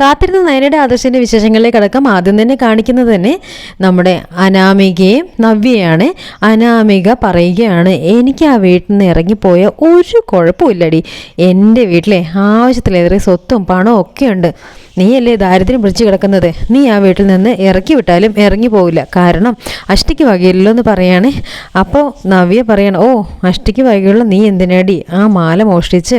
കാത്തിരുന്ന നയനയുടെ ആദർശിന്റെ വിശേഷങ്ങളിലേക്ക് അടക്കം ആദ്യം തന്നെ കാണിക്കുന്നത് തന്നെ നമ്മുടെ അനാമികയും നവ്യയാണ്. അനാമിക പറയുകയാണ് എനിക്ക് ആ വീട്ടിൽ നിന്ന് ഇറങ്ങിപ്പോയ ഒരു കുഴപ്പമില്ലടി എന്റെ വീട്ടിലെ ആവശ്യത്തിലേറെ സ്വത്തും പണവും ഒക്കെ ഉണ്ട്. നീയല്ലേ ദാരിദ്ര്യം പിടിച്ചു കിടക്കുന്നത്? നീ ആ വീട്ടിൽ നിന്ന് ഇറക്കി വിട്ടാലും ഇറങ്ങി പോവില്ല. കാരണം അഷ്ടിക്ക് വകയില്ലല്ലോ എന്ന് പറയുകയാണേ അപ്പോൾ നവ്യ പറയണം ഓ അഷ്ടിക്ക് വകയുള്ള നീ എന്തിനാടി? ആ മാല മോഷ്ടിച്ച്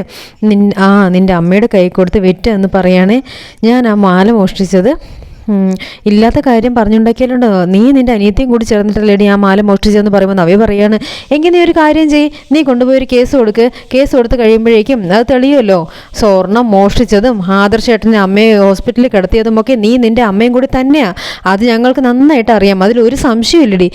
നിൻ ആ നിന്റെ അമ്മയുടെ കൈ കൊടുത്ത് വിറ്റ് എന്ന് പറയണേ. ഞാൻ ആ മാല മോഷ്ടിച്ചത് ഇല്ലാത്ത കാര്യം പറഞ്ഞുണ്ടാക്കിയാലുണ്ടോ? നീ നിന്റെ അനിയത്തെയും കൂടി ചേർന്നിട്ടല്ലേടി ആ മാല മോഷ്ടിച്ചതെന്ന് പറയുമ്പോൾ നവ്യ പറയാണ് എങ്കിൽ നീ ഒരു കാര്യം ചെയ് നീ കൊണ്ടുപോയി ഒരു കേസ് കൊടുക്ക്. കേസ് കൊടുത്ത് കഴിയുമ്പോഴേക്കും അത് തെളിയുമല്ലോ. സ്വർണം മോഷ്ടിച്ചതും ആദർശേട്ടന്റെ അമ്മയെ ഹോസ്പിറ്റലിൽ കിടത്തിയതും ഒക്കെ നീ നിന്റെ അമ്മയും കൂടി തന്നെയാണ് അത് ഞങ്ങൾക്ക് നന്നായിട്ട് അറിയാം. അതിലൊരു സംശയമില്ലടി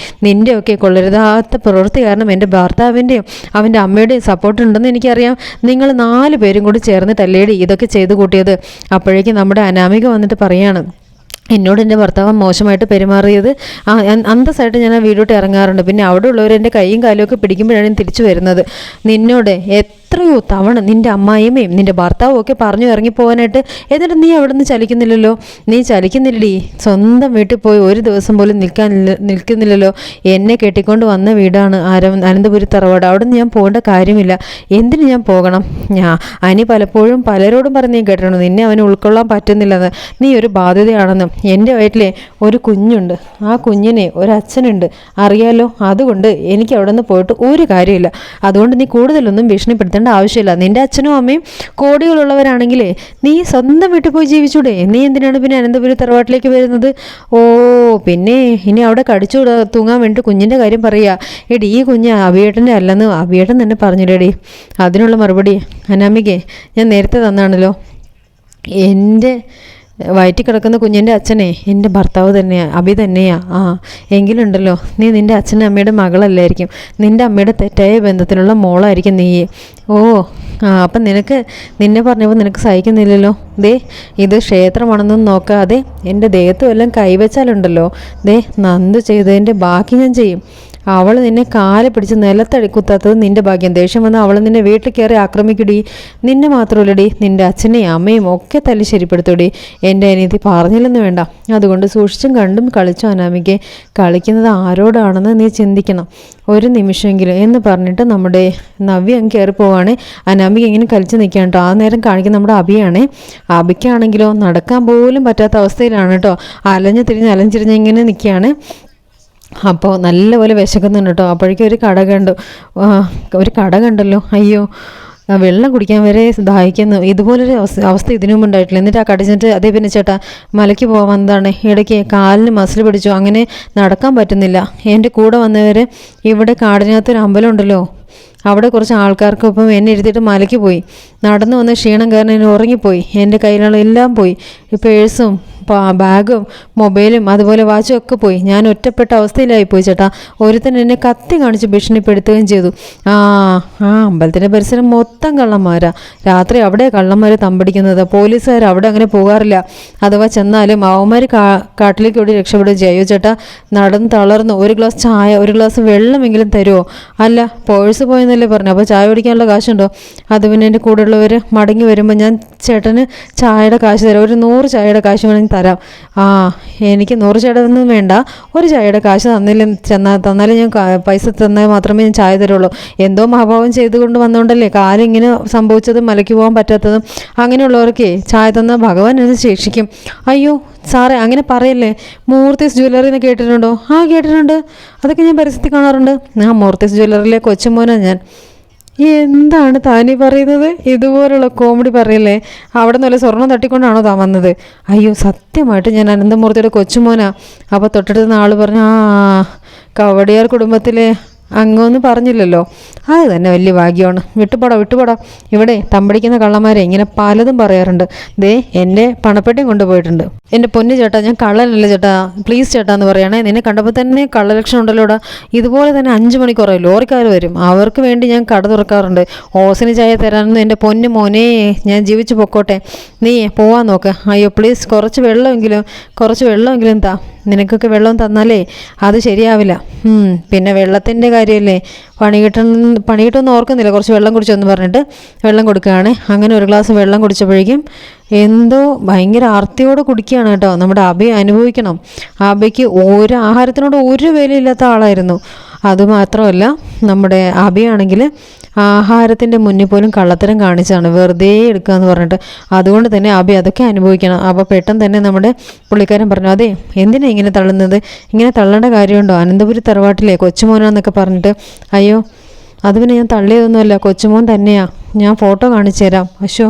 ഒക്കെ കൊള്ളരുതാത്ത പ്രവൃത്തി കാരണം എന്റെ ഭർത്താവിന്റെയും അവന്റെ അമ്മയുടെയും സപ്പോർട്ട് ഉണ്ടെന്ന് എനിക്കറിയാം. നിങ്ങൾ നാല് പേരും കൂടി ചേർന്നിട്ടല്ലേടി ഇതൊക്കെ ചെയ്തു കൂട്ടിയത്? അപ്പോഴേക്കും നമ്മുടെ അനാമിക വന്നിട്ട് പറയാണ് എന്നോട് എന്റെ ഭർത്താവ് മോശമായിട്ട് പെരുമാറിയത് അന്തസ്സായിട്ട് ഞാൻ ആ വീടോട്ട് ഇറങ്ങാറുണ്ട്. പിന്നെ അവിടെ ഉള്ളവർ എന്റെ കൈയും കാലുമൊക്കെ പിടിക്കുമ്പോഴാണ് ഞാൻ തിരിച്ചു വരുന്നത്. നിന്നോട് എത്രയോ തവണ നിന്റെ അമ്മായിയമ്മയും നിന്റെ ഭർത്താവും ഒക്കെ പറഞ്ഞു ഇറങ്ങി പോകാനായിട്ട് എന്നിട്ട് നീ അവിടെ നിന്ന് ചലിക്കുന്നില്ലല്ലോ? നീ ചലിക്കുന്നില്ലടി. സ്വന്തം വീട്ടിൽ പോയി ഒരു ദിവസം പോലും നിൽക്കാൻ നിൽക്കുന്നില്ലല്ലോ. എന്നെ കെട്ടിക്കൊണ്ട് വന്ന വീടാണ് ആരം അനന്തപുരി തറവാട്. അവിടെ നിന്ന് ഞാൻ പോകേണ്ട കാര്യമില്ല. എന്തിന് ഞാൻ പോകണം? ഞാൻ അനി പലപ്പോഴും പലരോടും പറഞ്ഞ് ഞാൻ കേട്ടിട്ടുണ്ട്. നിന്നെ അവന് ഉൾക്കൊള്ളാൻ പറ്റുന്നില്ലെന്ന്. നീ ഒരു ബാധ്യതയാണെന്ന്. എന്റെ വയറ്റിലെ ഒരു കുഞ്ഞുണ്ട്. ആ കുഞ്ഞിനെ ഒരച്ഛനുണ്ട് അറിയാലോ? അതുകൊണ്ട് എനിക്ക് അവിടെ നിന്ന് പോയിട്ട് ഒരു കാര്യമില്ല. അതുകൊണ്ട് നീ കൂടുതലൊന്നും ഭീഷണിപ്പെടുത്തേണ്ട ആവശ്യമില്ല. നിന്റെ അച്ഛനും അമ്മയും കോടികളുള്ളവരാണെങ്കിലേ നീ സ്വന്തം വീട്ടിൽ പോയി ജീവിച്ചൂടെ? നീ എന്തിനാണ് പിന്നെ അനന്തപുരി തറവാട്ടിലേക്ക് വരുന്നത്? ഓ പിന്നെ ഇനി അവിടെ കടിച്ചു കൂടാ- തൂങ്ങാൻ വേണ്ടി കുഞ്ഞിന്റെ കാര്യം പറയുക എടി ഈ കുഞ്ഞ് അവിയേട്ടന്റെ അല്ലെന്ന് അവിയേട്ടൻ തന്നെ പറഞ്ഞില്ലേടി. അതിനുള്ള മറുപടി അനാമിക്കേ ഞാൻ നേരത്തെ തന്നാണല്ലോ. എന്റെ വയറ്റിൽ കിടക്കുന്ന കുഞ്ഞിന്റെ അച്ഛനെ എന്റെ ഭർത്താവ് തന്നെയാണ് അഭി തന്നെയാണ് ആ എങ്കിലുണ്ടല്ലോ. നീ നിന്റെ അച്ഛനും അമ്മയുടെ മകളല്ലായിരിക്കും. നിന്റെ അമ്മയുടെ തെറ്റായ ബന്ധത്തിലുള്ള മോളായിരിക്കും നീ. ഓ ആ അപ്പം നിനക്ക് നിന്നെ പറഞ്ഞപ്പോൾ നിനക്ക് സഹിക്കുന്നില്ലല്ലോ? ദേ ഇത് ക്ഷേത്രമാണെന്ന് നോക്കാതെ എന്റെ ദേഹത്ത് വല്ലതും കൈവച്ചാലുണ്ടല്ലോ. ദേ നന്ദു ചെയ്തതിന്റെ ബാക്കി ഞാൻ ചെയ്യും. അവൾ നിന്നെ കാൽ പിടിച്ച് നിലത്തടി കുത്താത്തത് നിന്റെ ഭാഗ്യം. ദേഷ്യം വന്ന് അവൾ നിന്നെ വീട്ടിൽ കയറി ആക്രമിക്കടി. നിന്നെ മാത്രമല്ലടി നിന്റെ അച്ഛനെയും അമ്മയും ഒക്കെ തല്ലി ശരിപ്പെടുത്തൂടി. എന്റെ അനിയത്തി പറഞ്ഞില്ലെന്ന് വേണ്ട. അതുകൊണ്ട് സൂക്ഷിച്ചും കണ്ടും കളിച്ചു അനാമിക്ക് കളിക്കുന്നത് ആരോടാണെന്ന് നീ ചിന്തിക്കണം. ഒരു നിമിഷമെങ്കിലും എന്ന് പറഞ്ഞിട്ട് നമ്മുടെ നവ്യ അങ്ങ് കയറി പോവാണ്. അനാമിക ഇങ്ങനെ കളിച്ച് നിൽക്കാൻ കേട്ടോ. ആ നേരം കാണിക്കുന്ന നമ്മുടെ അബിയാണേ. അഭിക്കാണെങ്കിലോ നടക്കാൻ പോലും പറ്റാത്ത അവസ്ഥയിലാണ് കേട്ടോ. അലഞ്ഞു തിരിഞ്ഞ് അലഞ്ഞിരിഞ്ഞ് ഇങ്ങനെ നിൽക്കുകയാണ്. അപ്പോൾ നല്ലപോലെ വിശക്കുന്നുണ്ട് കേട്ടോ. അപ്പോഴേക്കും ഒരു കട കണ്ടു. ഒരു കട കണ്ടല്ലോ. അയ്യോ വെള്ളം കുടിക്കാൻ വരെ ദാഹിക്കുന്നു. ഇതുപോലൊരു അവസ്ഥ അവസ്ഥ ഇതിനു മുമ്പ് ഉണ്ടായിട്ടില്ല. എന്നിട്ട് ആ കടിച്ചിട്ട് അതേ പിന്നെ ചേട്ടാ മലയ്ക്ക് പോകാൻ വന്നതാണ്. ഇടയ്ക്ക് കാലിന് മസിൽ പിടിച്ചു. അങ്ങനെ നടക്കാൻ പറ്റുന്നില്ല. എന്റെ കൂടെ വന്നവർ ഇവിടെ കാടിനകത്തൊരു അമ്പലം ഉണ്ടല്ലോ. അവിടെ കുറച്ച് ആൾക്കാർക്കൊപ്പം എന്നെ ഇരുത്തിയിട്ട് മലയ്ക്ക് പോയി. നടന്നു വന്ന ക്ഷീണം കാരണം എന്നെ ഉറങ്ങിപ്പോയി. എന്റെ കയ്യിലുള്ള എല്ലാം പോയി. പേഴ്സും ബാഗും മൊബൈലും അതുപോലെ വാച്ചും ഒക്കെ പോയി. ഞാൻ ഒറ്റപ്പെട്ട അവസ്ഥയിലായി പോയി ചേട്ടാ. ഒരുത്തൻ എന്നെ കത്തി കാണിച്ച് ഭീഷണിപ്പെടുത്തുകയും ചെയ്തു. ആ ആ അമ്പലത്തിന്റെ പരിസരം മൊത്തം കള്ളന്മാരാ. രാത്രി അവിടെ കള്ളന്മാർ തമ്പടിക്കുന്നത്. പോലീസുകാർ അവിടെ അങ്ങനെ പോകാറില്ല. അഥവാ ചെന്നാലും അവന്മാർ കാ കാട്ടിലേക്ക് ഓടി രക്ഷപ്പെടുകയും ചെയ്യോ. ചേട്ടാ നടന്ന് തളർന്നു ഒരു ഗ്ലാസ് ചായ ഒരു ഗ്ലാസ് വെള്ളമെങ്കിലും തരുമോ അല്ല പേഴ്സ് പോയെന്നല്ലേ പറഞ്ഞു. അപ്പോൾ ചായ കുടിക്കാനുള്ള കാശുണ്ടോ? അത് പിന്നെ എന്റെ കൂടെയുള്ളവർ മടങ്ങി വരുമ്പോൾ ഞാൻ ചേട്ടന് ചായയുടെ കാശ് തരാം. ഒരു നൂറ് ചായയുടെ കാശ് വേണമെങ്കിൽ തരാം. ആ എനിക്ക് നൂറ് ചേടൊന്നും വേണ്ട. ഒരു ചായയുടെ കാശ് തന്നില്ലേ ചെന്നാൽ തന്നാലും ഞാൻ പൈസ തന്നാൽ മാത്രമേ ഞാൻ ചായ തരുള്ളൂ. എന്തോ മഹാഭാവം ചെയ്തുകൊണ്ട് വന്നുകൊണ്ടല്ലേ കാലിങ്ങനെ സംഭവിച്ചതും മലയ്ക്ക് പോകാൻ പറ്റാത്തതും. അങ്ങനെയുള്ളവർക്ക് ചായ തന്ന ഭഗവാൻ എന്നെ ശിക്ഷിക്കും. അയ്യോ സാറേ അങ്ങനെ പറയല്ലേ? മൂർത്തീസ് ജ്വല്ലറി എന്ന് കേട്ടിട്ടുണ്ടോ? ആ കേട്ടിട്ടുണ്ട്. അതൊക്കെ ഞാൻ പരിസ്ഥിതി കാണാറുണ്ട്. ആ മൂർത്തീസ് ജ്വല്ലറിയിലെ കൊച്ചുമോനാണ് ഞാൻ. എന്താണ് താനി പറയുന്നത്? ഇതുപോലുള്ള കോമഡി പറയല്ലേ? അവിടെ നല്ല സ്വർണം തട്ടിക്കൊണ്ടാണോ താൻ വന്നത്? അയ്യോ സത്യമായിട്ട് ഞാൻ അനന്തമൂർത്തിയുടെ കൊച്ചുമോനാ. അപ്പോൾ തൊട്ടടുത്ത ആൾ പറഞ്ഞു ആ കവടിയാർ കുടുംബത്തിലെ അങ്ങൊന്ന് പറഞ്ഞില്ലല്ലോ. അത് തന്നെ വലിയ ഭാഗ്യമാണ്. വിട്ടുപോടാ വിട്ടുപോടാ. ഇവിടെ തമ്പടിക്കുന്ന കള്ളന്മാരെ ഇങ്ങനെ പലതും പറയാറുണ്ട്. ദേ എന്റെ പണപ്പെട്ടിയും കൊണ്ടുപോയിട്ടുണ്ട്. എന്റെ പൊന്നു ചേട്ടാ ഞാൻ കള്ളനല്ല ചേട്ടാ. പ്ലീസ് ചേട്ടാ എന്ന് പറയുകയാണെ നിന്നെ കണ്ടപ്പോൾ തന്നെ കള്ളലക്ഷണം ഉണ്ടല്ലോടാ. ഇതുപോലെ തന്നെ അഞ്ച് മണിക്കൂറേ ലോറിക്കാർ വരും. അവർക്ക് വേണ്ടി ഞാൻ കട തുറക്കാറുണ്ട്. ഓസിന് ചായ തരാനൊന്നും എന്റെ പൊന്നു മോനെ ഞാൻ ജീവിച്ചു പൊക്കോട്ടെ. നീ പോവാൻ നോക്ക്. അയ്യോ പ്ലീസ് കുറച്ച് വെള്ളമെങ്കിലും കുറച്ച് വെള്ളമെങ്കിലും താ. നിനക്കൊക്കെ വെള്ളം തന്നാലേ അത് ശരിയാവില്ല. പിന്നെ വെള്ളത്തിന്റെ കാര്യമല്ലേ പണി കിട്ടണം പണി കിട്ടുമെന്ന് ഓർക്കുന്നില്ല. കുറച്ച് വെള്ളം കുടിച്ചെന്ന് പറഞ്ഞിട്ട് വെള്ളം കൊടുക്കുകയാണ്. അങ്ങനെ ഒരു ഗ്ലാസ് വെള്ളം കുടിച്ചപ്പോഴേക്കും എന്തോ ഭയങ്കര ആർത്തിയോടെ കുടിക്കുകയാണ് കേട്ടോ. നമ്മുടെ അബി അനുഭവിക്കണം. അബയ്ക്ക് ഒരു ആഹാരത്തിനോട് ഒരു വിലയില്ലാത്ത ആളായിരുന്നു. അതുമാത്രമല്ല നമ്മുടെ അബിയാണെങ്കിൽ ആഹാരത്തിന്റെ മുന്നിൽ പോലും കള്ളത്തരം കാണിച്ചാണ് വെറുതെ എടുക്കുക എന്ന് പറഞ്ഞിട്ട്. അതുകൊണ്ട് തന്നെ അബി അതൊക്കെ അനുഭവിക്കണം. അപ്പോൾ പെട്ടെന്ന് തന്നെ നമ്മുടെ പുള്ളിക്കാരൻ പറഞ്ഞു അതെ എന്തിനാ ഇങ്ങനെ തള്ളുന്നത്? ഇങ്ങനെ തള്ളേണ്ട കാര്യമുണ്ടോ? അനന്തപുരി തറവാട്ടിലെ കൊച്ചുമോനാന്നൊക്കെ പറഞ്ഞിട്ട് അയ്യോ അത് പിന്നെ ഞാൻ തള്ളിയതൊന്നുമല്ല. കൊച്ചുമോൻ തന്നെയാണ് ഞാൻ ഫോട്ടോ കാണിച്ചു തരാം അശോ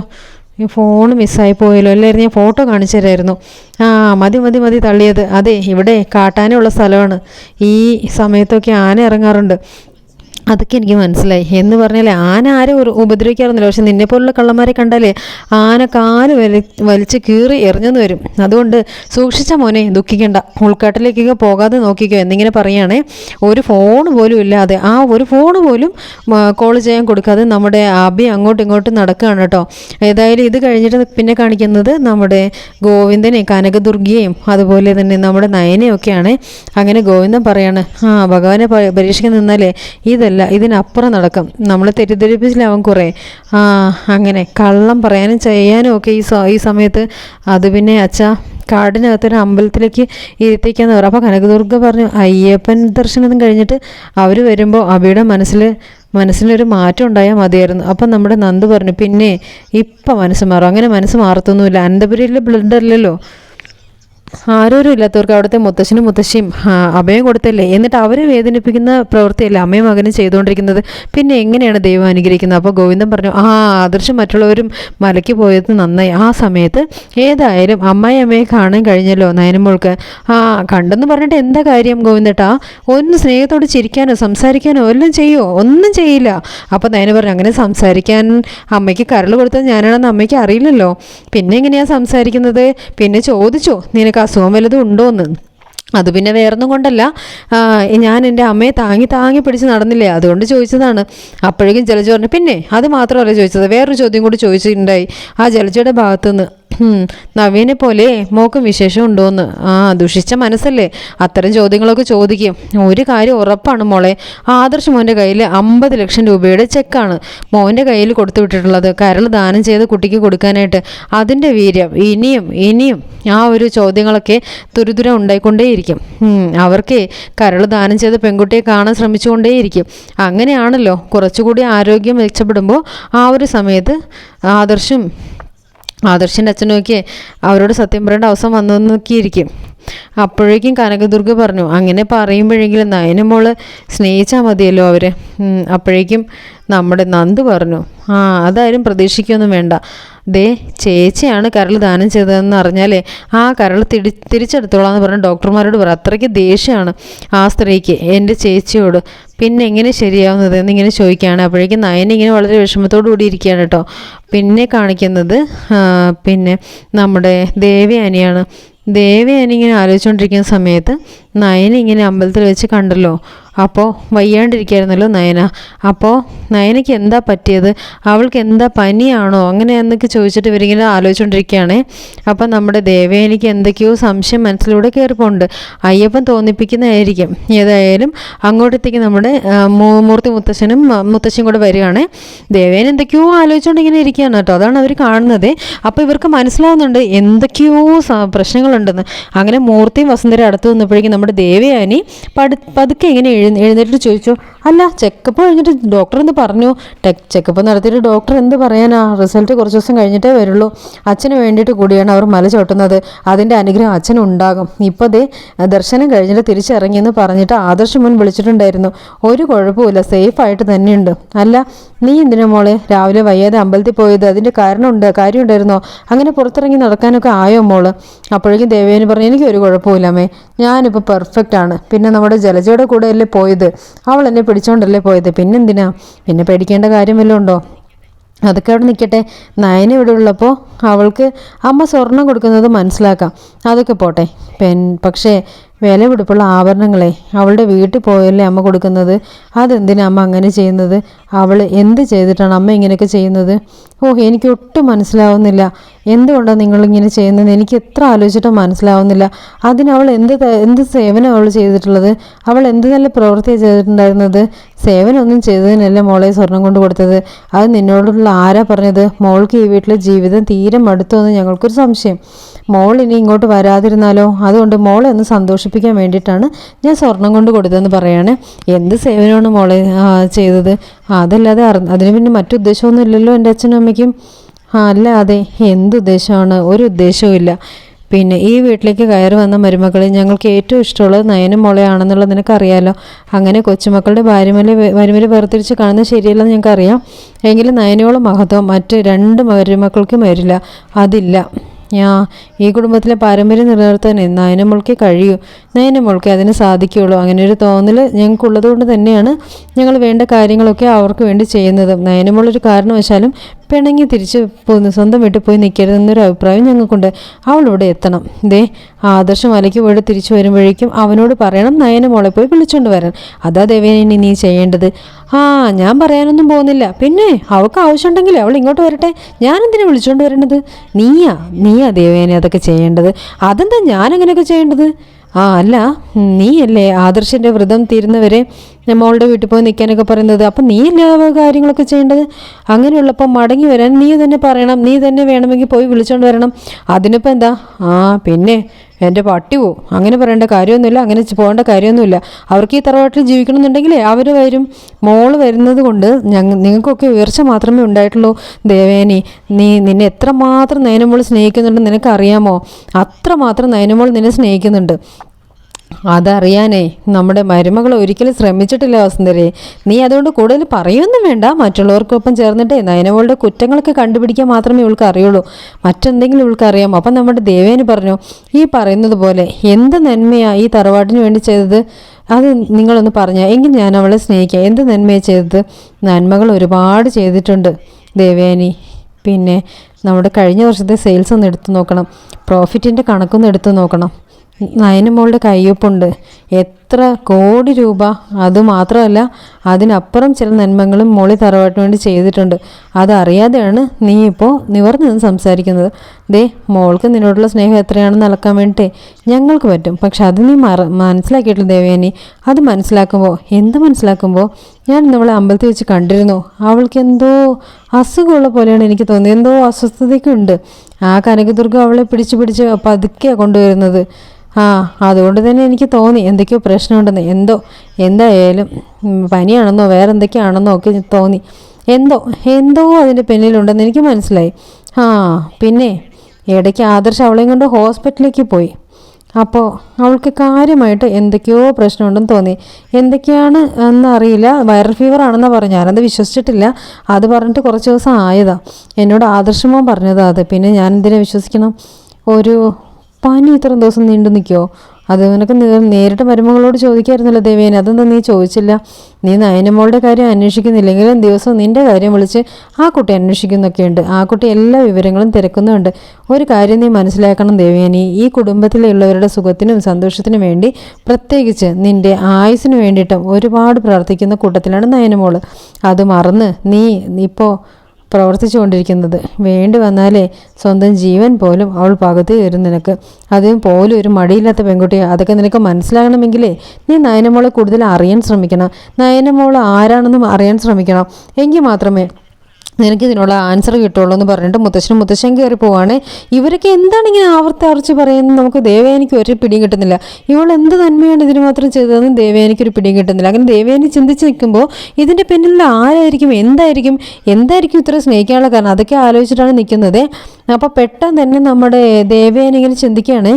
ഈ ഫോൺ മിസ്സായി പോയല്ലോ. അല്ലേ ഞാൻ ഫോട്ടോ കാണിച്ചു തരായിരുന്നു ആ മതി മതി മതി തള്ളിയത്. അതെ ഇവിടെ കാട്ടാനുള്ള സ്ഥലമാണ്. ഈ സമയത്തൊക്കെ ആന ഇറങ്ങാറുണ്ട്. അതൊക്കെ എനിക്ക് മനസ്സിലായി. എന്ന് പറഞ്ഞാലേ ആന ആരെ ഒരു ഉപദ്രവിക്കാറൊന്നുമില്ല. പക്ഷെ നിന്നെ പോലുള്ള കള്ളന്മാരെ കണ്ടാലേ ആന കാൽ വലി വലിച്ച് കീറി എറിഞ്ഞെന്ന് വരും. അതുകൊണ്ട് സൂക്ഷിച്ച മോനെ ദുഃഖിക്കേണ്ട. ഉൾക്കാട്ടിലേക്കൊക്കെ പോകാതെ നോക്കിക്കോ. എന്നിങ്ങനെ പറയുകയാണേ ഒരു ഫോൺ പോലും ഇല്ലാതെ. ആ ഒരു ഫോൺ പോലും കോൾ ചെയ്യാൻ കൊടുക്കാതെ നമ്മുടെ അബി അങ്ങോട്ടും ഇങ്ങോട്ടും നടക്കുകയാണ് കേട്ടോ. ഏതായാലും ഇത് കഴിഞ്ഞിട്ട് പിന്നെ കാണിക്കുന്നത് നമ്മുടെ ഗോവിന്ദനെയും കനകദുർഗിയെയും അതുപോലെ തന്നെ നമ്മുടെ നയനെയും ഒക്കെയാണ്. അങ്ങനെ ഗോവിന്ദൻ പറയാണ് ആ ഭഗവാനെ പരീക്ഷയ്ക്ക് നിന്നാലേ ഇതല്ല ഇതിനപ്പുറം നടക്കും. നമ്മൾ തെറ്റിദ്ധരിപ്പിച്ചിലാവും കുറേ? ആ അങ്ങനെ. കള്ളം പറയാനും ചെയ്യാനും ഒക്കെ ഈ ഈ സമയത്ത്. അത് പിന്നെ അച്ഛാ കാടിനകത്തൊരു അമ്പലത്തിലേക്ക് ഇരുത്തിക്കാന്ന് പറഞ്ഞു അപ്പോൾ കനകദുർഗ പറഞ്ഞു അയ്യപ്പൻ ദർശനം കഴിഞ്ഞിട്ട് അവർ വരുമ്പോൾ അബിയുടെ മനസ്സിൽ മനസ്സിനൊരു മാറ്റം ഉണ്ടായാൽ മതിയായിരുന്നു. അപ്പം നമ്മുടെ നന്ദു പറഞ്ഞു പിന്നെ ഇപ്പം മനസ്സ് മാറും. അങ്ങനെ മനസ്സ് മാറത്തൊന്നുമില്ല. അനന്തപുരിയിൽ ബ്ലഡ് അല്ലല്ലോ ആരോരും ഇല്ലാത്തവർക്ക് അവിടുത്തെ മുത്തശ്ശനും മുത്തശ്ശിയും അഭയം കൊടുത്തല്ലേ? എന്നിട്ട് അവരെ വേദനിപ്പിക്കുന്ന പ്രവൃത്തിയല്ലേ അമ്മയും മകനും ചെയ്തുകൊണ്ടിരിക്കുന്നത്? പിന്നെ എങ്ങനെയാണ് ദൈവം അനുഗ്രഹിക്കുന്നത്? അപ്പോൾ ഗോവിന്ദൻ പറഞ്ഞു ആ ആദർശം മറ്റുള്ളവരും മലയ്ക്ക് പോയത് നന്നായി. ആ സമയത്ത് ഏതായാലും അമ്മായി അമ്മയെ കാണാൻ കഴിഞ്ഞല്ലോ നയനമോൾക്ക്. ആ കണ്ടെന്ന് പറഞ്ഞിട്ട് എന്താ കാര്യം ഗോവിന്ദട്ടാ ഒന്ന് സ്നേഹത്തോട് ചിരിക്കാനോ സംസാരിക്കാനോ എല്ലാം ചെയ്യുമോ ഒന്നും ചെയ്യില്ല. അപ്പോൾ നയന പറഞ്ഞു അങ്ങനെ സംസാരിക്കാൻ അമ്മയ്ക്ക് കരൾ കൊടുത്തത് ഞാനാണെന്ന് അമ്മയ്ക്ക് അറിയില്ലല്ലോ. പിന്നെ എങ്ങനെയാണ് സംസാരിക്കുന്നത്? പിന്നെ ചോദിച്ചോ നിനക്ക് അസുഖം വല്ലതും ഉണ്ടോന്ന്? അത് പിന്നെ വേറൊന്നും കൊണ്ടല്ല. ഞാൻ എന്റെ അമ്മയെ താങ്ങി താങ്ങി പിടിച്ച് നടന്നില്ലേ? അതുകൊണ്ട് ചോദിച്ചതാണ്. അപ്പോഴേക്കും ജലജ പറഞ്ഞു പിന്നെ? അത് മാത്രമല്ല ചോദിച്ചത്. വേറൊരു ചോദ്യം കൂടി ചോദിച്ചിട്ടുണ്ടായി. ആ ജലജയുടെ ഭാഗത്തുനിന്ന് നവീനെ പോലെ മോക്കും വിശേഷം ഉണ്ടോയെന്ന് ആ ദുഷിച്ച മനസ്സല്ലേ? അത്തരം ചോദ്യങ്ങളൊക്കെ ചോദിക്കും. ഒരു കാര്യം ഉറപ്പാണ് മോളെ. ആദർശ് മോന്റെ കയ്യിൽ അമ്പത് ലക്ഷം രൂപയുടെ ചെക്കാണ് മോന്റെ കയ്യിൽ കൊടുത്തു വിട്ടിട്ടുള്ളത്. കരൾ ദാനം ചെയ്ത് കുട്ടിക്ക് കൊടുക്കാനായിട്ട്. അതിന്റെ വീര്യം ഇനിയും ഇനിയും ആ ഒരു ചോദ്യങ്ങളൊക്കെ തുരുതുരം ഉണ്ടായിക്കൊണ്ടേയിരിക്കും. അവർക്ക് കരൾ ദാനം ചെയ്ത് പെൺകുട്ടിയെ കാണാൻ ശ്രമിച്ചുകൊണ്ടേയിരിക്കും. അങ്ങനെയാണല്ലോ കുറച്ചുകൂടി ആരോഗ്യം മെച്ചപ്പെടുമ്പോൾ ആ ഒരു സമയത്ത് ആദർശും ആദർശിന്റെ നോക്കിയേ അവരോട് സത്യം പറയേണ്ട അവസരം വന്നു നോക്കിയിരിക്കും. അപ്പോഴേക്കും കനകദുർഗ പറഞ്ഞു അങ്ങനെ പറയുമ്പോഴെങ്കിലും നയന മോൾ സ്നേഹിച്ചാൽ മതിയല്ലോ അവരെ. അപ്പോഴേക്കും നമ്മുടെ നന്ദ് പറഞ്ഞു ആ അതാരും പ്രതീക്ഷിക്കൊന്നും വേണ്ട. ദേ ചേച്ചിയാണ് കരൾ ദാനം ചെയ്തതെന്ന് അറിഞ്ഞാലേ ആ കരൾ തിരി തിരിച്ചെടുത്തോളാം എന്ന് പറഞ്ഞ് ഡോക്ടർമാരോട് പറ അത്രയ്ക്ക് ദേഷ്യമാണ് ആ സ്ത്രീക്ക് എന്റെ ചേച്ചിയോട്. പിന്നെ എങ്ങനെ ശരിയാവുന്നത് എന്നിങ്ങനെ ചോദിക്കുകയാണ്. അപ്പോഴേക്കും നയൻ ഇങ്ങനെ വളരെ വിഷമത്തോടു കൂടി ഇരിക്കുകയാണ് കേട്ടോ. പിന്നെ കാണിക്കുന്നത് പിന്നെ നമ്മുടെ ദേവയാനിയാണ്. ദേവയാനി ഞാനിങ്ങനെ ആലോചിച്ചുകൊണ്ടിരിക്കുന്ന സമയത്ത് നയന ഇങ്ങനെ അമ്പലത്തിൽ വെച്ച് കണ്ടല്ലോ. അപ്പോൾ വയ്യാണ്ടിരിക്കുകയായിരുന്നല്ലോ നയന. അപ്പോൾ നയനയ്ക്ക് എന്താ പറ്റിയത്? അവൾക്ക് എന്താ പനിയാണോ? അങ്ങനെ എന്നൊക്കെ ചോദിച്ചിട്ട് ഇവരിങ്ങനെ ആലോചിച്ചുകൊണ്ടിരിക്കുകയാണ് അപ്പം നമ്മുടെ ദേവേനിക്ക് എന്തൊക്കെയോ സംശയം മനസ്സിലൂടെ കയറിപ്പോണ്ട്. അയ്യപ്പൻ തോന്നിപ്പിക്കുന്നതായിരിക്കും. ഏതായാലും അങ്ങോട്ടത്തേക്ക് നമ്മുടെ മൂർത്തി മുത്തശ്ശനും മുത്തശ്ശനും കൂടെ വരികയാണ്. ദേവേൻ എന്തൊക്കെയോ ആലോചിച്ചുകൊണ്ട് ഇങ്ങനെ ഇരിക്കുകയാണ് കേട്ടോ. അതാണ് അവർ കാണുന്നത്. അപ്പോൾ ഇവർക്ക് മനസ്സിലാവുന്നുണ്ട് എന്തൊക്കെയോ പ്രശ്നങ്ങളുണ്ടെന്ന്. അങ്ങനെ മൂർത്തിയും വസുന്ധര അടുത്ത് വന്നപ്പോഴേക്കും നമ്മുടെ ദേവയാനി പടു പതുക്കെ ഇങ്ങനെ എഴു എഴുന്നേറ്റ് ചോദിച്ചു അല്ല ചെക്കപ്പ് കഴിഞ്ഞിട്ട് ഡോക്ടർ എന്ത് പറഞ്ഞു? ടെക് ചെക്കപ്പ് നടത്തിയിട്ട് ഡോക്ടർ എന്ത് പറയാനാ? റിസൾട്ട് കുറച്ച് ദിവസം കഴിഞ്ഞിട്ടേ വരുള്ളൂ. അച്ഛന് വേണ്ടിയിട്ട് കൂടിയാണ് അവർ മല ചവിട്ടുന്നത്. അതിന്റെ അനുഗ്രഹം അച്ഛനുണ്ടാകും. ഇപ്പോൾ ദേ ദർശനം കഴിഞ്ഞിട്ട് തിരിച്ചിറങ്ങിയെന്ന് പറഞ്ഞിട്ട് ആദർശ് മുൻ വിളിച്ചിട്ടുണ്ടായിരുന്നു. ഒരു കുഴപ്പമില്ല സേഫായിട്ട് തന്നെയുണ്ട്. അല്ല നീ എന്തിനാ മോളെ? രാവിലെ വയ്യാതെ അമ്പലത്തിൽ പോയത് അതിന്റെ കാരണമുണ്ട് കാര്യമുണ്ടായിരുന്നോ? അങ്ങനെ പുറത്തിറങ്ങി നടക്കാനൊക്കെ ആയോ മോൾ? അപ്പോഴേക്കും ദേവേന് പറഞ്ഞു എനിക്ക് ഒരു കുഴപ്പമില്ലമ്മേ ഞാനിപ്പോൾ പെർഫെക്റ്റ് ആണ്. പിന്നെ നമ്മുടെ ജലജയുടെ കൂടെ അല്ലേ പോയത്? അവൾ എന്നെ പിടിച്ചോണ്ടല്ലേ പോയത്? പിന്നെന്തിനാ? പിന്നെ പേടിക്കേണ്ട കാര്യം വല്ലതും ഉണ്ടോ? അതൊക്കെ അവിടെ നിൽക്കട്ടെ നയന ഇവിടെ ഉള്ളപ്പോൾ അവൾക്ക് അമ്മ സ്വർണം കൊടുക്കുന്നത് മനസ്സിലാക്കാം. അതൊക്കെ പോട്ടെ. പെൻ പക്ഷേ വില പിടിപ്പുള്ള ആഭരണങ്ങളെ അവളുടെ വീട്ടിൽ പോയല്ലേ അമ്മ കൊടുക്കുന്നത്? അതെന്തിനാ അമ്മ അങ്ങനെ ചെയ്യുന്നത്? അവൾ എന്ത് ചെയ്തിട്ടാണ് അമ്മ ഇങ്ങനെയൊക്കെ ചെയ്യുന്നത്? ഓ എനിക്ക് ഒട്ടും മനസ്സിലാവുന്നില്ല. എന്തുകൊണ്ടാണ് നിങ്ങളിങ്ങനെ ചെയ്യുന്നത് എനിക്ക് എത്ര ആലോചിച്ചിട്ടും മനസ്സിലാവുന്നില്ല. അതിന് അവൾ എന്ത് എന്ത് സേവനം അവൾ ചെയ്തിട്ടുള്ളത്? അവൾ എന്ത് നല്ല പ്രവൃത്തിയാണ് ചെയ്തിട്ടുണ്ടായിരുന്നത്? സേവനമൊന്നും ചെയ്തതിനല്ല മോളെ സ്വർണം കൊണ്ട് കൊടുത്തത്. അത് നിന്നോടുള്ള ആരാ പറഞ്ഞത്? മോൾക്ക് ഈ വീട്ടിലെ ജീവിതം തീരെ മടുത്തു എന്ന് ഞങ്ങൾക്കൊരു സംശയം. മോൾ ഇനി ഇങ്ങോട്ട് വരാതിരുന്നാലോ? അതുകൊണ്ട് മോളെ ഒന്ന് സന്തോഷിപ്പിക്കാൻ വേണ്ടിയിട്ടാണ് ഞാൻ സ്വർണം കൊണ്ട് കൊടുത്തതെന്ന് പറയാണ്. എന്ത് സേവനമാണ് മോളെ ചെയ്തത്? അതല്ലാതെ അതിന് പിന്നെ മറ്റു ഉദ്ദേശമൊന്നും ഇല്ലല്ലോ എന്റെ അച്ഛനും അമ്മയ്ക്കും. ആ അല്ല അതെ. എന്ത് ഉദ്ദേശമാണ്? ഒരു ഉദ്ദേശവും ഇല്ല. പിന്നെ ഈ വീട്ടിലേക്ക് കയറി വന്ന മരുമകളെ ഞങ്ങൾക്ക് ഏറ്റവും ഇഷ്ടമുള്ളത് നയനും മുളയാണെന്നുള്ളത് നിനക്കറിയാലോ. അങ്ങനെ കൊച്ചുമക്കളുടെ ഭാര്യമല വരുമല വേർതിരിച്ച് കാണുന്നത് ശരിയല്ലെന്ന് ഞങ്ങൾക്കറിയാം. എങ്കിലും നയനോളം മഹത്വം മറ്റ് രണ്ട് മരുമക്കൾക്കും വരില്ല. അതില്ല. ഞാ ഈ കുടുംബത്തിലെ പാരമ്പര്യം നിലനിർത്താൻ നയനമോൾക്ക് കഴിയൂ. നയനമോൾക്ക് അതിന് സാധിക്കുകയുള്ളൂ. അങ്ങനെ ഒരു തോന്നൽ ഞങ്ങൾക്കുള്ളത് കൊണ്ട് തന്നെയാണ് ഞങ്ങൾ വേണ്ട കാര്യങ്ങളൊക്കെ അവർക്ക് വേണ്ടി ചെയ്യുന്നത്. നയനമുള്ളൊരു കാരണവശാലും പിണങ്ങി തിരിച്ച് പോകുന്ന സ്വന്തം വീട്ടിൽ പോയി നിൽക്കരുതെന്നൊരു അഭിപ്രായം ഞങ്ങൾക്കുണ്ട്. അവളിവിടെ എത്തണം. ദേ ആദർശം മലയ്ക്ക് പോയിട്ട് തിരിച്ചു വരുമ്പോഴേക്കും അവനോട് പറയണം നയന മോളെ പോയി വിളിച്ചോണ്ട് വരാൻ അതാ ദേവേനി നീ ചെയ്യേണ്ടത്. ആ ഞാൻ പറയാനൊന്നും പോകുന്നില്ല. പിന്നെ അവൾക്ക് ആവശ്യമുണ്ടെങ്കിൽ അവൾ ഇങ്ങോട്ട് വരട്ടെ. ഞാനെന്തിനാ വിളിച്ചോണ്ട് വരേണ്ടത് നീയാ നീയാ ദേവേനെ അതൊക്കെ ചെയ്യേണ്ടത്. അതെന്താ ഞാൻ അങ്ങനെയൊക്കെ ചെയ്യേണ്ടത്? ആ അല്ല നീയല്ലേ ആദർശിന്റെ വ്രതം തീരുന്നവരെ മോളുടെ വീട്ടിൽ പോയി നിൽക്കാനൊക്കെ പറയുന്നത്. അപ്പം നീയല്ലേ ആ കാര്യങ്ങളൊക്കെ ചെയ്യേണ്ടത്? അങ്ങനെയുള്ളപ്പോൾ മടങ്ങി വരാൻ നീ തന്നെ പറയണം. നീ തന്നെ വേണമെങ്കിൽ പോയി വിളിച്ചോണ്ട് വരണം. അതിനിപ്പോൾ എന്താ? ആ പിന്നെ എന്റെ പട്ടി പോവും. അങ്ങനെ പറയേണ്ട കാര്യമൊന്നുമില്ല. അങ്ങനെ പോകേണ്ട കാര്യമൊന്നുമില്ല. അവർക്ക് ഈ തറവാട്ടിൽ ജീവിക്കണമെന്നുണ്ടെങ്കിൽ അവർ വരും. മോൾ വരുന്നത് കൊണ്ട് ഞങ്ങൾ നിങ്ങൾക്കൊക്കെ ഉയർച്ച മാത്രമേ ഉണ്ടായിട്ടുള്ളൂ. ദേവേനി നീ നിന്നെ എത്രമാത്രം നയനമോൾ സ്നേഹിക്കുന്നുണ്ടെന്ന് നിനക്കറിയാമോ? അത്രമാത്രം നയനമോൾ നിന്നെ സ്നേഹിക്കുന്നുണ്ട്. അതറിയാനേ നമ്മുടെ മരുമകൾ ഒരിക്കലും ശ്രമിച്ചിട്ടില്ല വസുന്ധരെ. നീ അതുകൊണ്ട് കൂടുതൽ പറയൊന്നും വേണ്ട. മറ്റുള്ളവർക്കൊപ്പം ചേർന്നിട്ടേ നയനവളുടെ കുറ്റങ്ങളൊക്കെ കണ്ടുപിടിക്കാൻ മാത്രമേ ഇവൾക്ക് അറിയുള്ളൂ. മറ്റെന്തെങ്കിലും ഇവൾക്ക് അറിയാം അപ്പം നമ്മുടെ ദേവേന് പറഞ്ഞു ഈ പറയുന്നത് പോലെ എന്ത് നന്മയാ ഈ തറവാട്ടിന് വേണ്ടി ചെയ്തത്? അത് നിങ്ങളൊന്ന് പറഞ്ഞാൽ എങ്കിൽ ഞാൻ അവളെ സ്നേഹിക്കാം. എന്ത് നന്മയാണ് ചെയ്തത്? നന്മകൾ ഒരുപാട് ചെയ്തിട്ടുണ്ട് ദേവേനി. പിന്നെ നമ്മുടെ കഴിഞ്ഞ വർഷത്തെ സെയിൽസ് ഒന്ന് എടുത്തു നോക്കണം. പ്രോഫിറ്റിന്റെ കണക്കൊന്ന് എടുത്തു നോക്കണം. നയനമോളുടെ കയ്യൊപ്പുണ്ട്. എത്ര കോടി രൂപ? അത് മാത്രമല്ല അതിനപ്പുറം ചില നന്മകളും മോളി തറവാട്ടിന് വേണ്ടി ചെയ്തിട്ടുണ്ട്. അതറിയാതെയാണ് നീ ഇപ്പോൾ നിവർന്ന് നിന്ന് സംസാരിക്കുന്നത്. ദേ മോൾക്ക് നിന്നോടുള്ള സ്നേഹം എത്രയാണെന്ന് അളക്കാൻ വേണ്ടിയിട്ടേ ഞങ്ങൾക്ക് പറ്റും. പക്ഷെ അത് നീ മറ മനസ്സിലാക്കിയിട്ടില്ല ദേവയാനി. അത് മനസ്സിലാക്കുമ്പോൾ എന്ത് മനസ്സിലാക്കുമ്പോൾ ഞാൻ നമ്മളെ അമ്പലത്തിൽ വെച്ച് കണ്ടിരുന്നു. അവൾക്ക് എന്തോ അസുഖമുള്ള പോലെയാണ് എനിക്ക് തോന്നിയത്. എന്തോ അസ്വസ്ഥതയ്ക്കുണ്ട്. ആ കനകദുർഗ അവളെ പിടിച്ച് പിടിച്ച് പതുക്കെയാണ് കൊണ്ടുവരുന്നത്. ആ അതുകൊണ്ട് തന്നെ എനിക്ക് തോന്നി. എന്തൊക്കെയോ പ്രശ്നമുണ്ടെന്ന് എന്തോ എന്തായാലും പനിയാണെന്നോ വേറെ എന്തൊക്കെയാണെന്നോ ഒക്കെ തോന്നി. എന്തോ എന്തോ അതിന്റെ പിന്നിലുണ്ടെന്ന് എനിക്ക് മനസ്സിലായി. ആ പിന്നെ ഇടയ്ക്ക് ആദർശ് അവളെയും കൊണ്ട് ഹോസ്പിറ്റലിലേക്ക് പോയി. അപ്പോൾ അവൾക്ക് കാര്യമായിട്ട് എന്തൊക്കെയോ പ്രശ്നമുണ്ടെന്ന് തോന്നി. എന്തൊക്കെയാണ് എന്നറിയില്ല വൈറൽ ഫീവർ ആണെന്ന് പറഞ്ഞു ഞാനത് വിശ്വസിച്ചിട്ടില്ല. അത് പറഞ്ഞിട്ട് കുറച്ച് ദിവസം ആയതാ. എന്നോട് ആദർശമോ പറഞ്ഞതാ അത്. പിന്നെ ഞാൻ എന്തിനാ വിശ്വസിക്കണം? ഒരു പനി ഇത്രയും ദിവസം നീണ്ടു നിൽക്കുമോ അത് നിനക്ക് നേരിട്ട് മരുമകളോട് ചോദിക്കായിരുന്നല്ലോ ദേവേനെ അതെന്താ നീ ചോദിച്ചില്ല? നീ നയനമോളുടെ കാര്യം അന്വേഷിക്കുന്നില്ലെങ്കിലും ദിവസം നിന്റെ കാര്യം വിളിച്ച് ആ കുട്ടി അന്വേഷിക്കുന്നൊക്കെയുണ്ട് ആ കുട്ടി എല്ലാ വിവരങ്ങളും തിരക്കുന്നുണ്ട്. ഒരു കാര്യം നീ മനസ്സിലാക്കണം ദേവേനി ഈ കുടുംബത്തിലുള്ളവരുടെ സുഖത്തിനും സന്തോഷത്തിനും വേണ്ടി പ്രത്യേകിച്ച് നിന്റെ ആയുസിന് വേണ്ടിയിട്ടും ഒരുപാട് പ്രാർത്ഥിക്കുന്ന കൂട്ടത്തിലാണ് നയനമോൾ. അത് മറന്ന് നീ ഇപ്പോൾ പ്രവർത്തിച്ചുകൊണ്ടിരിക്കുന്നത്. വേണ്ടി വന്നാലേ സ്വന്തം ജീവൻ പോലും അവൾ പകുതി തരും നിനക്ക്. അതും പോലും ഒരു മടിയില്ലാത്ത പെൺകുട്ടിയെ അതൊക്കെ നിനക്ക് മനസ്സിലാകണമെങ്കിലേ നീ നയനമോളെ കൂടുതൽ അറിയാൻ ശ്രമിക്കണം. നയനമോൾ ആരാണെന്നും അറിയാൻ ശ്രമിക്കണം. എങ്കിൽ മാത്രമേ നിനക്ക് ഇതിനുള്ള ആൻസർ കിട്ടുള്ളൂ എന്ന് പറഞ്ഞിട്ട് മുത്തശ്ശനും മുത്തശ്ശൻ കയറി പോവാണ്. ഇവരൊക്കെ എന്താണ് ഇങ്ങനെ ആവർത്തി അറച്ച് പറയുന്നത്? നമുക്ക് ദേവയാനിക്ക് ഒരു പിടിയും കിട്ടുന്നില്ല. ഇവൾ എന്ത് നന്മയാണ് ഇതിന് മാത്രം ചെയ്തതെന്ന് ദേവയാനിക്ക് ഒരു പിടിയും കിട്ടുന്നില്ല. അങ്ങനെ ദേവയാനി ചിന്തിച്ച് നിൽക്കുമ്പോൾ ഇതിന്റെ പിന്നിൽ ആരായിരിക്കും? എന്തായിരിക്കും? എന്തായിരിക്കും ഇത്ര സ്നേഹിക്കാനുള്ള കാരണം? അതൊക്കെ ആലോചിച്ചിട്ടാണ് നിൽക്കുന്നത്. അപ്പോൾ പെട്ടെന്ന് തന്നെ നമ്മുടെ ദേവയാനി ഇങ്ങനെ ചിന്തിക്കുകയാണ്.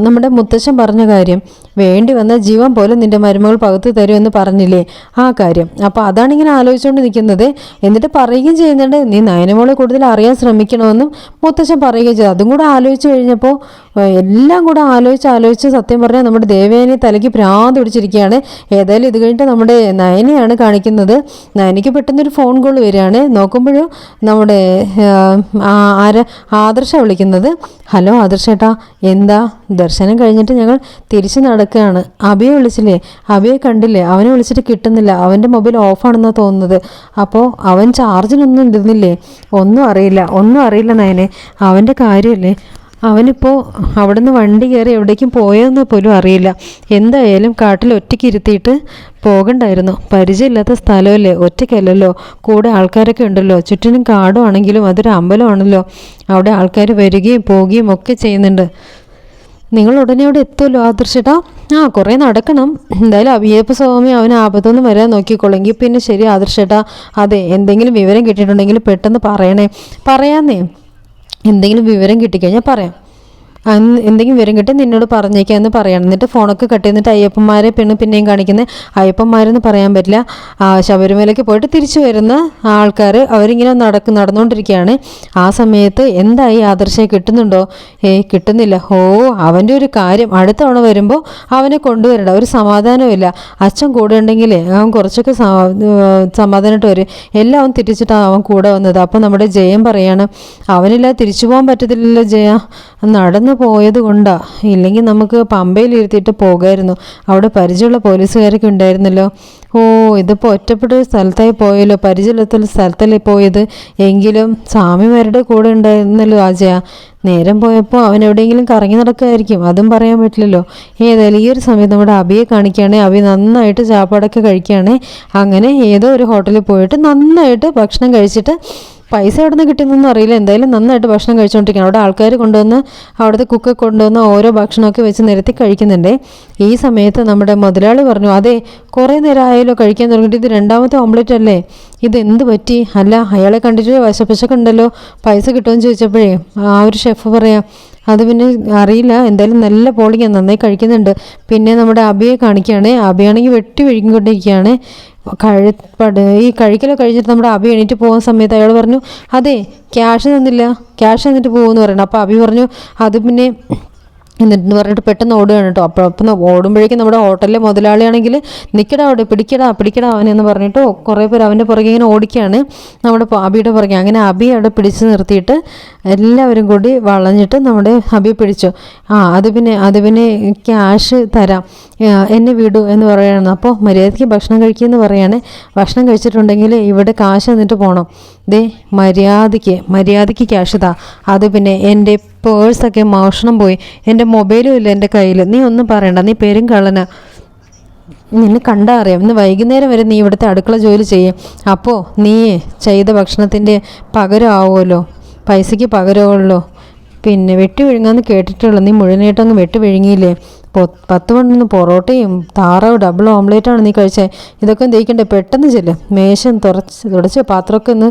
നമ്മുടെ മുത്തശ്ശൻ പറഞ്ഞ കാര്യം വേണ്ടി വന്ന ജീവൻ പോലും നിന്റെ മരുമകൾ പകുത്തു തരുമെന്ന് പറഞ്ഞില്ലേ ആ കാര്യം. അപ്പോൾ അതാണ് ഇങ്ങനെ ആലോചിച്ചുകൊണ്ട് നിൽക്കുന്നത് എന്നിട്ട് പറയുകയും ചെയ്യുന്നുണ്ട് നീ നയനമോളെ കൂടുതൽ അറിയാൻ ശ്രമിക്കണമെന്നും മുത്തശ്ശൻ പറയുകയും ചെയ്തു. അതും കൂടെ ആലോചിച്ച് കഴിഞ്ഞപ്പോൾ എല്ലാം കൂടെ ആലോചിച്ച് ആലോചിച്ച് സത്യം പറഞ്ഞാൽ നമ്മുടെ ദേവേനെ തലയ്ക്ക് ഭ്രാന്ത് പിടിച്ചിരിക്കുകയാണ്. ഏതായാലും ഇത് കഴിഞ്ഞിട്ട് നമ്മുടെ നയനെയാണ് കാണിക്കുന്നത്. നയനയ്ക്ക് പെട്ടെന്നൊരു ഫോൺ കോൾ വരികയാണ്. നോക്കുമ്പോഴും നമ്മുടെ ആര ആദർശ വിളിക്കുന്നത്. ഹലോ ആദർശേട്ടാ എന്താ? ദർശനം കഴിഞ്ഞിട്ട് ഞങ്ങൾ തിരിച്ചു നടക്കുകയാണ്. അബിയെ വിളിച്ചില്ലേ? അബിയെ കണ്ടില്ലേ? അവനെ വിളിച്ചിട്ട് കിട്ടുന്നില്ല. അവന്റെ മൊബൈൽ ഓഫാണെന്നാണ് തോന്നുന്നത്. അപ്പോൾ അവൻ ചാർജിനൊന്നും ഇരുന്നില്ലേ ഒന്നും അറിയില്ല. ഒന്നും അറിയില്ല നയനെ. അവന്റെ കാര്യമല്ലേ? അവനിപ്പോൾ അവിടെ നിന്ന് വണ്ടി കയറി എവിടേക്കും പോയെന്ന് പോലും അറിയില്ല. എന്തായാലും കാട്ടിൽ ഒറ്റയ്ക്ക് ഇരുത്തിയിട്ട് പോകണ്ടായിരുന്നു. പരിചയമില്ലാത്ത സ്ഥലമല്ലേ? ഒറ്റയ്ക്കല്ലല്ലോ. കൂടെ ആൾക്കാരൊക്കെ ഉണ്ടല്ലോ. ചുറ്റിനും കാടുവാണെങ്കിലും അതൊരു അമ്പലമാണല്ലോ. അവിടെ ആൾക്കാർ വരികയും പോവുകയും ഒക്കെ ചെയ്യുന്നുണ്ട്. നിങ്ങൾ ഉടനെ അവിടെ എത്തുമല്ലോ ആദർശേട്ടാ? ആ കുറേ നടക്കണം. എന്തായാലും അയ്യപ്പ സ്വാമി അവന് ആപത്തൊന്നും വരാൻ നോക്കിക്കോളെങ്കിൽ പിന്നെ ശരി ആദർശേട്ടാ. അതെ എന്തെങ്കിലും വിവരം കിട്ടിയിട്ടുണ്ടെങ്കിൽ പെട്ടെന്ന് പറയണേ. പറയാന്നേ. എന്തെങ്കിലും വിവരം കിട്ടിക്കഴിഞ്ഞാൽ പറയാം. എന്തെങ്കിലും വിവരം കിട്ടി നിന്നോട് പറഞ്ഞേക്കാന്ന് പറയണം. എന്നിട്ട് ഫോണൊക്കെ കട്ട് ചെയ്തിട്ട് അയ്യപ്പന്മാരെ പെണ്ണ് പിന്നെയും കാണിക്കുന്നത് അയ്യപ്പന്മാരെന്ന് പറയാൻ പറ്റില്ല. ശബരിമലയ്ക്ക് പോയിട്ട് തിരിച്ചു വരുന്ന ആൾക്കാർ അവരിങ്ങനെ നടക്ക് നടന്നുകൊണ്ടിരിക്കുകയാണ് ആ സമയത്ത് എന്തായി ആദർശയെ കിട്ടുന്നുണ്ടോ? ഏയ് കിട്ടുന്നില്ല. ഓ അവന്റെ ഒരു കാര്യം അടുത്ത തവണ വരുമ്പോൾ അവനെ കൊണ്ടുവരണ്ട. ഒരു സമാധാനമില്ല അച്ഛൻ കൂടെ ഉണ്ടെങ്കിലേ അവൻ കുറച്ചൊക്കെ സമാധാനമായിട്ട് വരും. എല്ലാം അവൻ തിരിച്ചിട്ടാണ് അവൻ കൂടെ വന്നത്. അപ്പോൾ നമ്മുടെ ജയം പറയാണ്. അവനില്ല തിരിച്ചു പോകാൻ പറ്റത്തില്ലല്ലോ ജയ. നടന്നു പോയത് കൊണ്ടാ. ഇല്ലെങ്കിൽ നമുക്ക് പമ്പയിൽ ഇരുത്തിയിട്ട് പോകായിരുന്നു. അവിടെ പരിചയമുള്ള പോലീസുകാരൊക്കെ ഉണ്ടായിരുന്നല്ലോ. ഓ ഇതിപ്പോൾ ഒറ്റപ്പെട്ട ഒരു സ്ഥലത്തായി പോയല്ലോ. പരിചയമില്ലാത്തൊരു സ്ഥലത്തല്ലേ പോയത്? എങ്കിലും സ്വാമിമാരുടെ കൂടെ ഉണ്ടായിരുന്നല്ലോ ആജയ നേരം പോയപ്പോൾ അവൻ എവിടെയെങ്കിലും കറങ്ങി നടക്കുമായിരിക്കും. അതും പറയാൻ പറ്റില്ലല്ലോ. ഏതായാലും ഈ ഒരു സമയത്ത് നമ്മുടെ അബിയെ കാണിക്കുകയാണെ. അബി നന്നായിട്ട് ചാപ്പാടൊക്കെ കഴിക്കുകയാണെങ്കിൽ അങ്ങനെ ഏതോ ഒരു ഹോട്ടലിൽ പോയിട്ട് നന്നായിട്ട് ഭക്ഷണം കഴിച്ചിട്ട് പൈസ എവിടെ നിന്ന് കിട്ടുന്നൊന്നും അറിയില്ല. എന്തായാലും നന്നായിട്ട് ഭക്ഷണം കഴിച്ചുകൊണ്ടിരിക്കുകയാണ് അവിടെ ആൾക്കാർ കൊണ്ടുവന്ന് അവിടുത്തെ കുക്ക് കൊണ്ടുവന്ന് ഓരോ ഭക്ഷണമൊക്കെ വെച്ച് നിരത്തി കഴിക്കുന്നുണ്ട്. ഈ സമയത്ത് നമ്മുടെ മുതലാളി പറഞ്ഞു അതെ കുറേ നേരം ആയാലോ കഴിക്കാൻ തുടങ്ങിയിട്ട്. ഇത് രണ്ടാമത്തെ ഓംലെറ്റ് അല്ലേ? ഇത് എന്ത് പറ്റി? അല്ല അയാളെ കണ്ടിട്ട് വശപ്പശൊക്കെ ഉണ്ടല്ലോ. പൈസ കിട്ടുമെന്ന് ചോദിച്ചപ്പോഴേ ആ ഒരു ഷെഫ് പറയാം അത് പിന്നെ അറിയില്ല. എന്തായാലും നല്ല പോളിങ്ങാണ് നന്നായി കഴിക്കുന്നുണ്ട്. പിന്നെ നമ്മുടെ അബിയെ കാണിക്കുകയാണ്. അബിയാണെങ്കിൽ വെട്ടി വിഴുങ്ങിക്കൊണ്ടിരിക്കുകയാണ്. കഴി ഈ കഴിക്കലൊക്കെ കഴിഞ്ഞിട്ട് നമ്മുടെ അഭി എണീറ്റ് പോകുന്ന സമയത്ത് അയാൾ പറഞ്ഞു അതെ ക്യാഷ് തന്നില്ല. ക്യാഷ് തന്നിട്ട് പോകുമെന്ന് പറഞ്ഞു അപ്പോൾ അഭി പറഞ്ഞു അത് പിന്നെ എന്നിട്ട് പറഞ്ഞിട്ട് പെട്ടെന്ന് ഓടുകയാണ് കേട്ടോ. അപ്പോൾ അപ്പം ഓടുമ്പോഴേക്കും നമ്മുടെ ഹോട്ടലിലെ മുതലാളിയാണെങ്കിൽ നിൽക്കടാ അവിടെ പിടിക്കടാ പിടിക്കടാ അവനെന്ന് പറഞ്ഞിട്ട് കുറേ പേര് അവന്റെ പുറകെ ഇങ്ങനെ ഓടിക്കുകയാണ്. നമ്മുടെ അബിയുടെ പുറകെ. അങ്ങനെ അബി അവിടെ പിടിച്ച് നിർത്തിയിട്ട് എല്ലാവരും കൂടി വളഞ്ഞിട്ട് നമ്മുടെ അബിയെ പിടിച്ചു. ആ അത് പിന്നെ അത് പിന്നെ ക്യാഷ് തരാം. എന്നെ വിടൂ എന്ന് പറയുകയാണ്. അപ്പോൾ മര്യാദയ്ക്ക് ഭക്ഷണം കഴിക്കുമെന്ന് പറയുകയാണെ. ഭക്ഷണം കഴിച്ചിട്ടുണ്ടെങ്കിൽ ഇവിടെ കാശ് തന്നിട്ട് പോകണം ദേ മര്യാദയ്ക്ക് മര്യാദയ്ക്ക് ക്യാഷ് താ. അത് പിന്നെ എന്റെ പേഴ്സൊക്കെ മോഷണം പോയി. എന്റെ മൊബൈലും ഇല്ല എന്റെ കയ്യിൽ നീ ഒന്നും പറയണ്ട. നീ പേരും കള്ളന. നിന്നെ കണ്ടാ അറിയാം. ഇന്ന് വൈകുന്നേരം വരെ നീ ഇവിടുത്തെ അടുക്കള ജോലി ചെയ്യും. അപ്പോൾ നീ ചെയ്ത ഭക്ഷണത്തിന്റെ പകരം ആവുമല്ലോ. പൈസയ്ക്ക് പകരമുള്ളൂ പിന്നെ വെട്ടി വിഴുങ്ങാന്ന് കേട്ടിട്ടുള്ളൂ. നീ മുഴുവനായിട്ടങ്ങ് വെട്ടി വിഴുങ്ങിയില്ലേ? പത്ത് മണിന്ന് പൊറോട്ടയും താറാവ് ഡബിൾ ഓംലേറ്റാണ് നീ കഴിച്ചത് ഇതൊക്കെ തേക്കണ്ടേ പെട്ടെന്ന് ചെല്ല്. മേശം തുറച്ച് തുടച്ച് പാത്രമൊക്കെ ഒന്ന്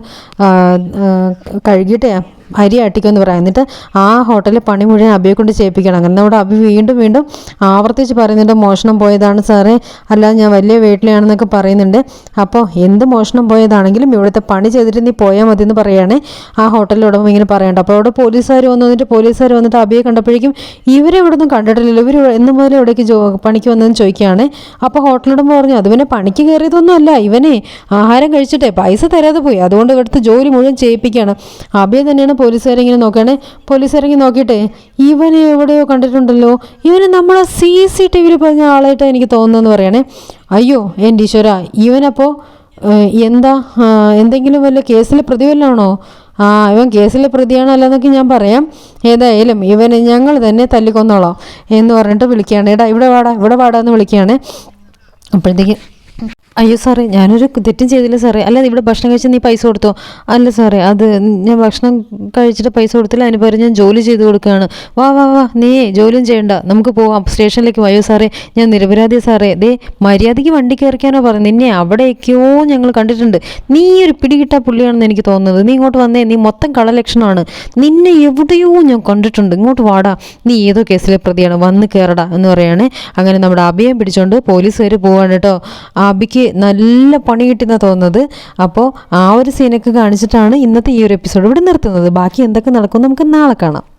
കഴുകിയിട്ടേ. അരി ആട്ടിക്കുമെന്ന് പറയാം. എന്നിട്ട് ആ ഹോട്ടലിൽ പണി മുഴുവൻ അബിയെ കൊണ്ട് ചെയ്യിപ്പിക്കണം. അങ്ങനെ നമ്മുടെ അബി വീണ്ടും വീണ്ടും ആവർത്തിച്ച് പറയുന്നുണ്ട് മോഷണം പോയതാണ് സാറേ. അല്ലാതെ ഞാൻ വലിയ വീട്ടിലാണെന്നൊക്കെ പറയുന്നുണ്ട്. അപ്പോൾ എന്ത് മോഷണം പോയതാണെങ്കിലും ഇവിടുത്തെ പണി ചെയ്തിട്ട് നീ പോയാൽ മതി എന്ന് പറയുകയാണെ. ആ ഹോട്ടലിൽ ഇങ്ങനെ പറയണ്ട. അപ്പോൾ അവിടെ പോലീസുകാർ വന്നു വന്നിട്ട് പോലീസുകാർ വന്നിട്ട് അബിയെ കണ്ടപ്പോഴേക്കും ഇവരെ ഇവിടെ ഒന്നും കണ്ടിട്ടില്ലല്ലോ. ഇവർ എന്ന് മുതൽ ഇവിടേക്ക് ജോ പണിക്ക് വന്നതെന്ന് ചോദിക്കുകയാണ്. അപ്പോൾ ഹോട്ടലുടമ പറഞ്ഞു അത് പിന്നെ പണിക്ക് കയറിയതൊന്നും അല്ല. ഇവനെ ആഹാരം കഴിച്ചിട്ടേ പൈസ തരാതെ പോയി. അതുകൊണ്ട് ഇവിടുത്തെ ജോലി മുഴുവൻ ചെയ്യിപ്പിക്കുകയാണ്. അബിയെ തന്നെയാണ് പോലീസുകാരിങ്ങനെ നോക്കുകയാണ്. പോലീസുകാരിങ്ങനെ നോക്കിയിട്ട് ഇവനെ എവിടെയോ കണ്ടിട്ടുണ്ടല്ലോ. ഇവനെ നമ്മളെ സി സി ടി വിയിൽ പറഞ്ഞ ആളായിട്ട് എനിക്ക് തോന്നുന്നതെന്ന് പറയണേ. അയ്യോ എന്റെ ഈശ്വര ഇവനപ്പോൾ എന്താ എന്തെങ്കിലും വല്ല കേസിൽ പ്രതി വല്ലതാണോ ആ ഇവൻ കേസിലെ പ്രതിയാണോ അല്ലെന്നൊക്കെ ഞാൻ പറയാം. ഏതായാലും ഇവനെ ഞങ്ങൾ തന്നെ തല്ലിക്കൊന്നോളാം എന്ന് പറഞ്ഞിട്ട് വിളിക്കുകയാണ്. എടാ ഇവിടെ വാടാ ഇവിടെ വാടാ എന്ന് വിളിക്കുകയാണ്. അപ്പോഴത്തേക്ക് അയ്യോ സാറേ ഞാനൊരു തെറ്റും ചെയ്തില്ല സാറേ അല്ല ഇവിടെ ഭക്ഷണം കഴിച്ചാൽ നീ പൈസ കൊടുത്തോ? അല്ല സാറേ അത് ഞാൻ ഭക്ഷണം കഴിച്ചിട്ട് പൈസ കൊടുത്തില്ല. അതിന് പകരം ഞാൻ ജോലി ചെയ്ത് കൊടുക്കുകയാണ്. വാ വാ വാ. നീ ജോലിയും ചെയ്യണ്ട. നമുക്ക് പോവാം. സ്റ്റേഷനിലേക്ക് പോയോ സാറേ ഞാൻ നിരപരാധി സാറേ ദേ മര്യാദയ്ക്ക് വണ്ടി കയറിക്കാനോ പറഞ്ഞു നിന്നെ അവിടേക്കോ ഞങ്ങൾ കണ്ടിട്ടുണ്ട്. നീ ഒരു പിടികിട്ടാ പുള്ളിയാണെന്ന് എനിക്ക് തോന്നുന്നത്. നീ ഇങ്ങോട്ട് വന്നേ നീ മൊത്തം കളലക്ഷണമാണ് നിന്നെ എവിടെയോ ഞാൻ കണ്ടിട്ടുണ്ട്. ഇങ്ങോട്ട് വാടാ. നീ ഏതോ കേസിലെ പ്രതിയാണ്. വന്ന് കയറടാ എന്ന് പറയുകയാണ് അങ്ങനെ നമ്മുടെ അഭയം പിടിച്ചോണ്ട് പോലീസുകാർ പോവാണ് കേട്ടോ. അബിക്ക് നല്ല പണി കിട്ടുന്ന തോന്നുന്നത്. അപ്പോൾ ആ ഒരു സീനൊക്കെ കാണിച്ചിട്ടാണ് ഇന്നത്തെ ഈ ഒരു എപ്പിസോഡ് ഇവിടെ നിർത്തുന്നത്. ബാക്കി എന്തൊക്കെ നടക്കും നമുക്ക് നാളെ കാണാം.